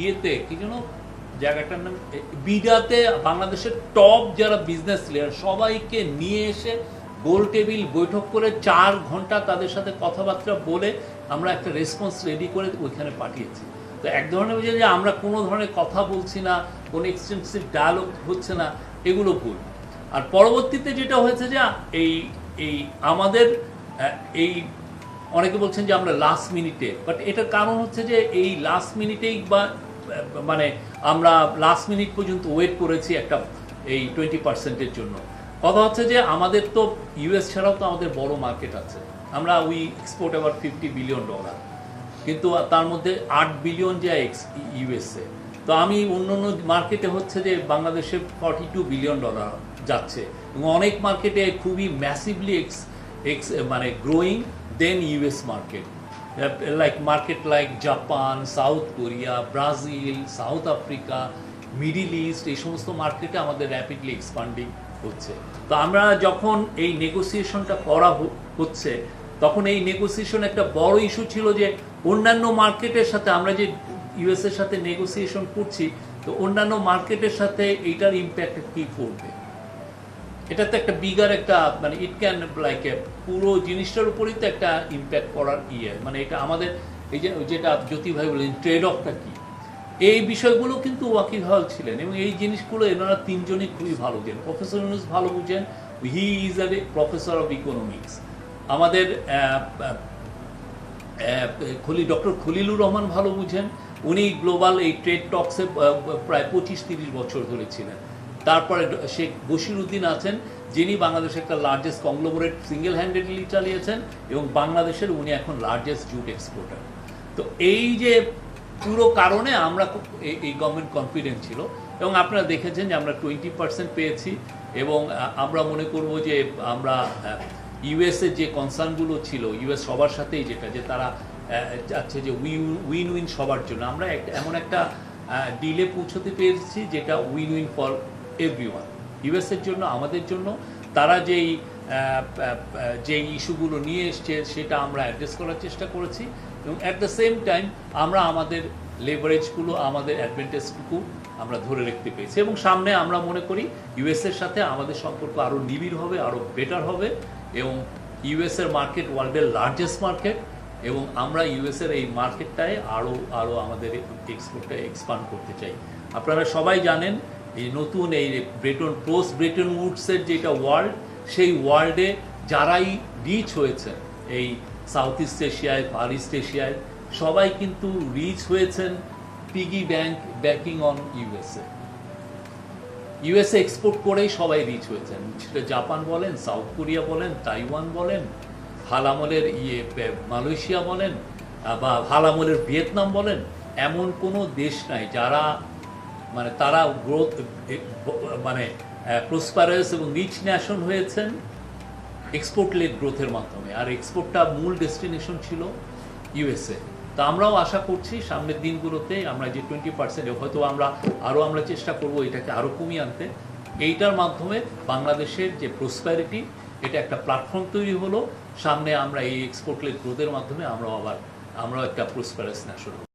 ইয়েতে, কি যেন জায়গাটার নাম বিডাতে বাংলাদেশের টপ যারা বিজনেস লিডার সবাইকে নিয়ে এসে গোল টেবিল বৈঠক করে চার ঘণ্টা তাদের সাথে কথাবার্তা বলে আমরা একটা রেসপন্স রেডি করে ওইখানে পাঠিয়েছি। তো এক ধরনের বুঝে যে আমরা কোনো ধরনের কথা বলছি না, কোনো এক্সটেন্সিভ ডায়ালগ হচ্ছে না, এগুলো ভুল। আর পরবর্তীতে যেটা হয়েছে যে, এই এই আমাদের এই অনেকে বলছেন যে আমরা লাস্ট মিনিটে বাট এটার কারণ হচ্ছে যে এই লাস্ট মিনিটেই বা মানে আমরা লাস্ট মিনিট পর্যন্ত ওয়েট করেছি একটা, এই টোয়েন্টি পার্সেন্টের জন্য। কথা হচ্ছে যে আমাদের তো ইউএস ছাড়াও তো আমাদের বড় মার্কেট আছে। আমরা উই এক্সপোর্ট আবার ফিফটি বিলিয়ন ডলার কিন্তু তার মধ্যে আট বিলিয়ন যায় এক্স ইউএসএ তো আমি অন্য অন্য মার্কেটে হচ্ছে যে বাংলাদেশে ফর্টি টু বিলিয়ন ডলার যাচ্ছে। এবং অনেক মার্কেটে খুবই ম্যাসিভলি এক্স এক্স মানে growing then US market like market like Japan South Korea Brazil South Africa Middle East এই সমস্ত মার্কেটে আমাদের র্যাপিডলি এক্সপান্ডিং হচ্ছে। তো আমরা যখন এই নেগোসিয়েশনটা করা হচ্ছে, তখন এই নেগোসিয়েশন একটা বড় ইস্যু ছিল যে অন্যান্য মার্কেটের সাথে আমরা যে ইউএস এর সাথে নেগোসিয়েশন করছি, তো অন্যান্য মার্কেটের সাথে এইটার ইম্প্যাক্ট কি পড়বে? এটা তো একটা বিগার একটা মানে ইট ক্যান লাইক পুরো জিনিসটার উপরই তো একটা ইম্প্যাক্ট করার ইয়ে। মানে এটা আমাদের, এই যে, যেটা জ্যোতি ভাই বলেন ট্রেড অফটা কি? এই বিষয়গুলো কিন্তু ওয়াকিল হল ছিলেন এবং এই জিনিসগুলো এনারা তিনজনই খুবই ভালো বুঝেন প্রফেসর ইউনুস ভালো বুঝেন he is a professor of economics আমাদের খলি, ডক্টর খলিলুর রহমান ভালো বুঝেন। উনি গ্লোবাল এই ট্রেড টক্সে প্রায় পঁচিশ তিরিশ বছর ধরে ছিলেন। তারপরে শেখ বশিরউদ্দিন আছেন, যিনি বাংলাদেশের একটা লার্জেস্ট কংগ্লোমারেট সিঙ্গেল হ্যান্ডেডলি চালিয়েছেন এবং বাংলাদেশের উনি এখন লার্জেস্ট জুট এক্সপোর্টার তো এই যে পুরো কারণে আমরা এই- গভর্নমেন্ট কনফিডেন্ট ছিল। এবং আপনারা দেখেছেন যে আমরা টোয়েন্টি পার্সেন্ট পেয়েছি এবং আমরা মনে করব যে আমরা ইউএস এর যে কনসার্নগুলো ছিল ইউএস সবার সাথেই যেটা, যে তারা চাচ্ছে যে উইন উইন সবার জন্য। আমরা এমন একটা ডিলে পৌঁছতে পেরেছি যেটা win win for everyone US এর জন্য, আমাদের জন্য। তারা যেই যে ইস্যুগুলো নিয়ে এসছে, সেটা আমরা অ্যাড্রেস করার চেষ্টা করেছি। এবং অ্যাট দ্য সেম টাইম আমরা আমাদের লেভারেজগুলো আমাদের অ্যাডভান্টেজটুকু আমরা ধরে রাখতে পেরেছি। এবং সামনে আমরা মনে করি ইউএসের সাথে আমাদের সম্পর্ক আরও নিবিড় হবে আরও বেটার হবে। এবং ইউএসের মার্কেট ওয়ার্ল্ডের লার্জেস্ট মার্কেট এবং আমরা ইউএসের এই মার্কেটটায় আরও আরও আমাদের এক্সপোর্টটা এক্সপান্ড করতে চাই। আপনারা সবাই জানেন এই নতুন এই ব্রেটন পোস্ট ব্রেটন উডসের যেটা ওয়ার্ল্ড সেই ওয়ার্ল্ডে যারাই রিচ হয়েছে, এই সাউথ ইস্ট এশিয়ায় ফার ইস্ট এশিয়ায় সবাই কিন্তু রিচ হয়েছেন piggy bank backing on USA USA export করেই সবাই রিচ হয়েছেন। সেটা জাপান বলেন সাউথ কোরিয়া বলেন তাইওয়ান বলেন, হালামলের ইয়ে মালয়েশিয়া বলেন, বা হালামলের ভিয়েতনাম বলেন, এমন কোনো দেশ নাই যারা মানে তারা গ্রোথ মানে প্রসপারাস এবং নিচ ন্যাশন হয়েছেন এক্সপোর্ট লেড গ্রোথের মাধ্যমে। আর এক্সপোর্টটা মূল ডেস্টিনেশন ছিল ইউএসএ তা আমরাও আশা করছি সামনের দিনগুলোতে আমরা যে টোয়েন্টি পার্সেন্ট হয়তো আমরা আরও আমরা চেষ্টা করব এটাকে আরও কমিয়ে আনতে। এইটার মাধ্যমে বাংলাদেশের যে প্রসপ্যারিটি এটা একটা প্ল্যাটফর্ম তৈরি হলো। সামনে আমরা এই এক্সপোর্ট লেড গ্রোথের মাধ্যমে আমরা আবার, আমরাও একটা প্রসপ্যারাস ন্যাশন